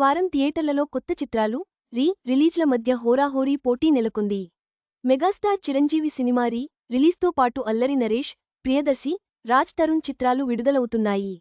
వారం థియేటర్లలో కొత్త చిత్రాలు రీ రిలీజ్ల మధ్య హోరాహోరీ పోటీ నెలకొంది. మెగాస్టార్ చిరంజీవి సినిమా రీ రిలీజ్తో పాటు అల్లరి నరేష్ ప్రియదర్శి రాజ్ తరుణ్ చిత్రాలు విడుదలవుతున్నాయి.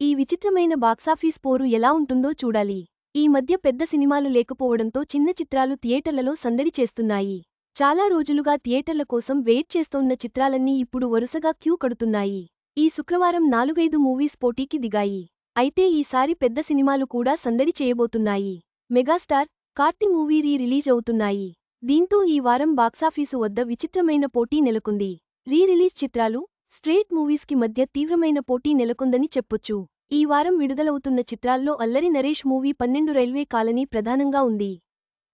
ఈ విచిత్రమైన బాక్సాఫీస్ పోరు ఎలా ఉంటుందో చూడాలి. ఈ మధ్య పెద్ద సినిమాలు లేకపోవడంతో చిన్న చిత్రాలు థియేటర్లలో సందడి చేస్తున్నాయి. చాలా రోజులుగా థియేటర్ల కోసం వెయిట్ చేస్తోన్న చిత్రాలన్నీ ఇప్పుడు వరుసగా క్యూ కడుతున్నాయి. ఈ శుక్రవారం నాలుగైదు మూవీస్ పోటీకి దిగాయి. అయితే ఈసారి పెద్ద సినిమాలు కూడా సందడి చేయబోతున్నాయి. Megastar Karthi movie re release అవుతున్నాయి. దీంతో ఈ వారం బాక్సాఫీసు వద్ద విచిత్రమైన పోటీ నెలకొంది. రీ రిలీజ్ చిత్రాలు స్ట్రేట్ మూవీస్కి మధ్య తీవ్రమైన పోటీ నెలకొందని చెప్పొచ్చు. ఈ వారం విడుదలవుతున్న చిత్రాల్లో అల్లరి నరేష్ మూవీ పన్నెండు రైల్వే కాలనీ ప్రధానంగా ఉంది.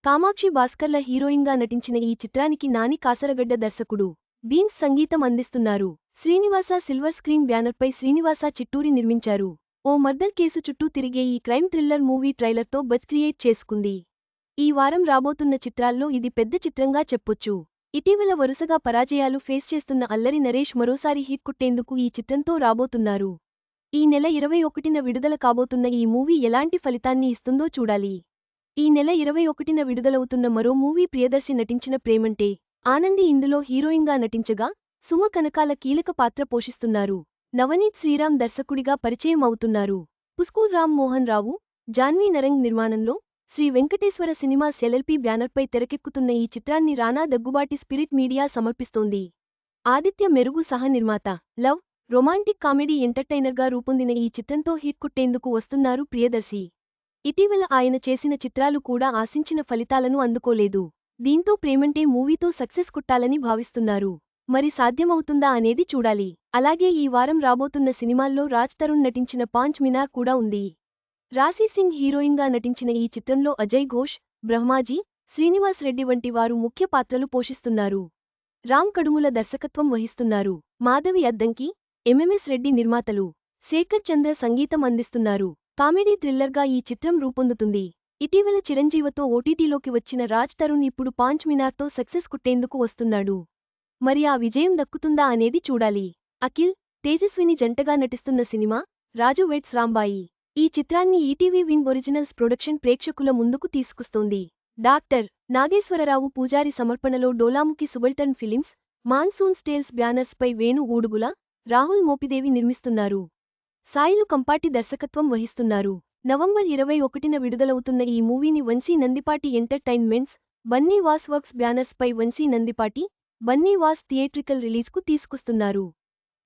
కామాక్షి భాస్కర్ల హీరోయిన్గా నటించిన ఈ చిత్రానికి నాని కాసరగడ్డ దర్శకుడు బీన్స్ సంగీతం అందిస్తున్నారు. శ్రీనివాస సిల్వర్ స్క్రీన్ బ్యానర్పై శ్రీనివాస చిట్టూరి నిర్మించారు. ఓ మర్డర్ కేసు చుట్టూ తిరిగే ఈ క్రైమ్ థ్రిల్లర్ మూవీ ట్రైలర్తో బజ్ క్రియేట్ చేసుకుంది. ఈ వారం రాబోతున్న చిత్రాల్లో ఇది పెద్ద చిత్రంగా చెప్పొచ్చు. ఇటీవల వరుసగా పరాజయాలు ఫేస్ చేస్తున్న అల్లరి నరేష్ మరోసారి హిట్ కుట్టేందుకు ఈ చిత్రంతో రాబోతున్నారు. ఈ నెల ఇరవై ఒకటిన విడుదల కాబోతున్న ఈ మూవీ ఎలాంటి ఫలితాన్ని ఇస్తుందో చూడాలి. ఈ నెల ఇరవై ఒకటిన విడుదలవుతున్న మరో మూవీ ప్రియదర్శి నటించిన ప్రేమంటే ఆనంది ఇందులో హీరోయిన్గా నటించగా సుమ కనకాల కీలక పాత్ర పోషిస్తున్నారు. నవనీత్ శ్రీరామ్ దర్శకుడిగా పరిచయం అవుతున్నారు పుస్కూల్ రామ్ మోహన్ రావు జాన్వీ నరంగ్ నిర్మాణంలో శ్రీ వెంకటేశ్వర సినిమాస్ ఎల్ఎల్పీ బ్యానర్పై తెరకెక్కుతున్న ఈ చిత్రాన్ని రానా దగ్గుబాటి స్పిరిట్ మీడియా సమర్పిస్తోంది. ఆదిత్య మెరుగు సహ నిర్మాత లవ్ రొమాంటిక్ కామెడీ ఎంటర్టైనర్గా రూపొందిన ఈ చిత్రంతో హిట్ కుట్టేందుకు వస్తున్నారు ప్రియదర్శి. ఇటీవల ఆయన చేసిన చిత్రాలు కూడా ఆశించిన ఫలితాలను అందుకోలేదు. దీంతో ప్రేమంటే మూవీతో సక్సెస్ కుట్టాలని భావిస్తున్నారు. మరి సాధ్యమవుతుందా అనేది చూడాలి. అలాగే ఈ వారం రాబోతున్న సినిమాల్లో రాజ్ తరుణ్ నటించిన పాంచ్ మినార్ కూడా ఉంది. రాశీ సింగ్ హీరోయిన్గా నటించిన ఈ చిత్రంలో అజయ్ ఘోష్ బ్రహ్మాజీ శ్రీనివాస్ రెడ్డి వంటి వారు ముఖ్య పాత్రలు పోషిస్తున్నారు. రామ్ కడుముల దర్శకత్వం వహిస్తున్నారు. మాధవి అద్దంకి ఎంఎంఎస్ రెడ్డి నిర్మాతలు శేఖర్ చంద్ర సంగీతం అందిస్తున్నారు. కామెడీ థ్రిల్లర్గా ఈ చిత్రం రూపొందుతుంది. ఇటీవల చిరంజీవతో ఓటీటీలోకి వచ్చిన రాజ్ తరుణ్ ఇప్పుడు పాంచ్ మినార్తో సక్సెస్ కుట్టేందుకు వస్తున్నాడు. మరి ఆ విజయం దక్కుతుందా అనేది చూడాలి. అఖిల్ తేజస్విని జంటగా నటిస్తున్న సినిమా రాజు వెట్స్ రాంబాయి. ఈ చిత్రాన్ని ఈటీవీ విన్ ఒరిజినల్స్ ప్రొడక్షన్ ప్రేక్షకుల ముందుకు తీసుకుస్తోంది. డాక్టర్ నాగేశ్వరరావు పూజారి సమర్పణలో Dolamukhi subaltern films monsoon tales బ్యానర్స్పై Venu Udugula Rahul Mopidevi నిర్మిస్తున్నారు. సాయిలు కంపాటి దర్శకత్వం వహిస్తున్నారు. నవంబర్ ఇరవై ఒకటిన విడుదలవుతున్న ఈ మూవీని వంశీ నందిపాటి ఎంటర్టైన్మెంట్స్ బన్నీ వాస్ వర్క్స్ బ్యానర్స్పై వంశీ నందిపాటి బన్నీవాస్ థియేట్రికల్ రిలీజ్కు తీసుకొస్తున్నారు.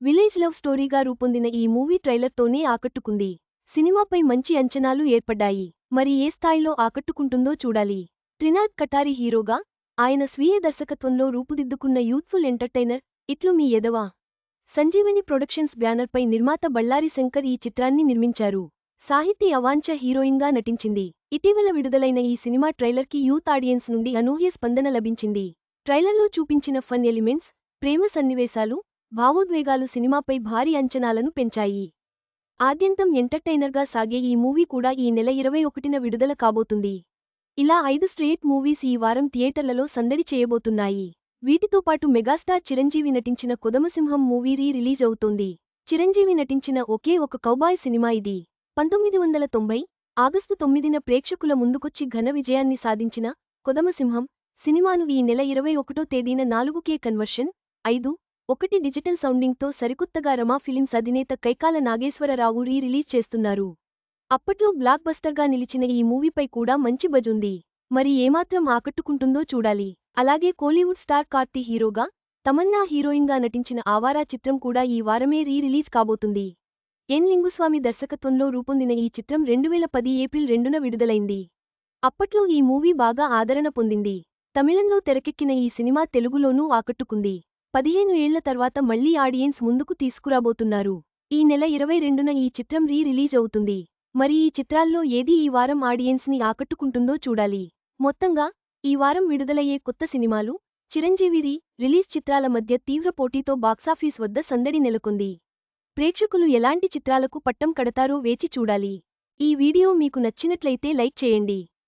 విలేజ్ లవ్ స్టోరీగా రూపొందిన ఈ మూవీ ట్రైలర్తోనే ఆకట్టుకుంది. సినిమాపై మంచి అంచనాలు ఏర్పడ్డాయి. మరి ఏ స్థాయిలో ఆకట్టుకుంటుందో చూడాలి. త్రినాథ్ కటారి హీరోగా ఆయన స్వీయ దర్శకత్వంలో రూపుదిద్దుకున్న యూత్ఫుల్ ఎంటర్టైనర్ ఇట్లు మీ ఎదవా. సంజీవని ప్రొడక్షన్స్ బ్యానర్పై నిర్మాత బళ్ళారి శంకర్ ఈ చిత్రాన్ని నిర్మించారు. సాహితీ అవాంఛ హీరోయిన్గా నటించింది. ఇటీవల విడుదలైన ఈ సినిమా ట్రైలర్కి యూత్ ఆడియన్స్ నుండి అనూహ్య స్పందన లభించింది. ట్రైలర్లో చూపించిన ఫన్ ఎలిమెంట్స్ ప్రేమ సన్నివేశాలు భావోద్వేగాలు సినిమాపై భారీ అంచనాలను పెంచాయి. ఆద్యంతం ఎంటర్టైనర్గా సాగే ఈ మూవీ కూడా ఈ నెల ఇరవై ఒకటిన విడుదల కాబోతుంది. ఇలా ఐదు స్ట్రేట్ మూవీస్ ఈ వారం థియేటర్లలో సందడి చేయబోతున్నాయి. వీటితో పాటు మెగాస్టార్ చిరంజీవి నటించిన కొదమసింహం మూవీ రీ రిలీజ్ అవుతోంది. చిరంజీవి నటించిన ఒకే ఒక కౌబాయ్ సినిమా ఇది. పంతొమ్మిది వందల తొంభై ఆగస్టు తొమ్మిదిన ప్రేక్షకుల ముందుకొచ్చి ఘన విజయాన్ని సాధించిన కొదమసింహం సినిమాను ఈ నెల ఇరవై ఒకటో తేదీన నాలుగు కే కన్వర్షన్ ఐదు ఒకటి డిజిటల్ సౌండింగ్తో సరికొత్తగా రమా ఫిలిమ్స్ అధినేత కైకాల నాగేశ్వరరావు రీ రిలీజ్ చేస్తున్నారు. అప్పట్లో బ్లాక్ బస్టర్గా నిలిచిన ఈ మూవీపై కూడా మంచి బజుంది మరి ఏమాత్రం ఆకట్టుకుంటుందో చూడాలి. అలాగే కోలీవుడ్ స్టార్ కార్తీ హీరోగా తమన్నా హీరోయిన్గా నటించిన ఆవారా చిత్రం కూడా ఈ వారమే రీ రిలీజ్ కాబోతుంది. ఎన్ లింగుస్వామి దర్శకత్వంలో రూపొందిన ఈ చిత్రం రెండువేల పది ఏప్రిల్ రెండున విడుదలైంది. అప్పట్లో ఈ మూవీ బాగా ఆదరణ పొందింది. తమిళంలో తెరకెక్కిన ఈ సినిమా తెలుగులోనూ ఆకట్టుకుంది. పదిహేను ఏళ్ళ తర్వాత మళ్ళీ ఆడియన్స్ ముందుకు తీసుకురాబోతున్నారు. ఈ నెల ఇరవై రెండున ఈ చిత్రం రీ రిలీజ్ అవుతుంది. మరి ఈ చిత్రాల్లో ఏది ఈ వారం ఆడియన్స్ని ఆకట్టుకుంటుందో చూడాలి. మొత్తంగా ఈ వారం విడుదలయ్యే కొత్త సినిమాలు చిరంజీవి రీ రిలీజ్ చిత్రాల మధ్య తీవ్ర పోటీతో బాక్సాఫీస్ వద్ద సందడి నెలకొంది. ప్రేక్షకులు ఎలాంటి చిత్రాలకు పట్టం కడతారో వేచి చూడాలి. ఈ వీడియో మీకు నచ్చినట్లయితే లైక్ చేయండి.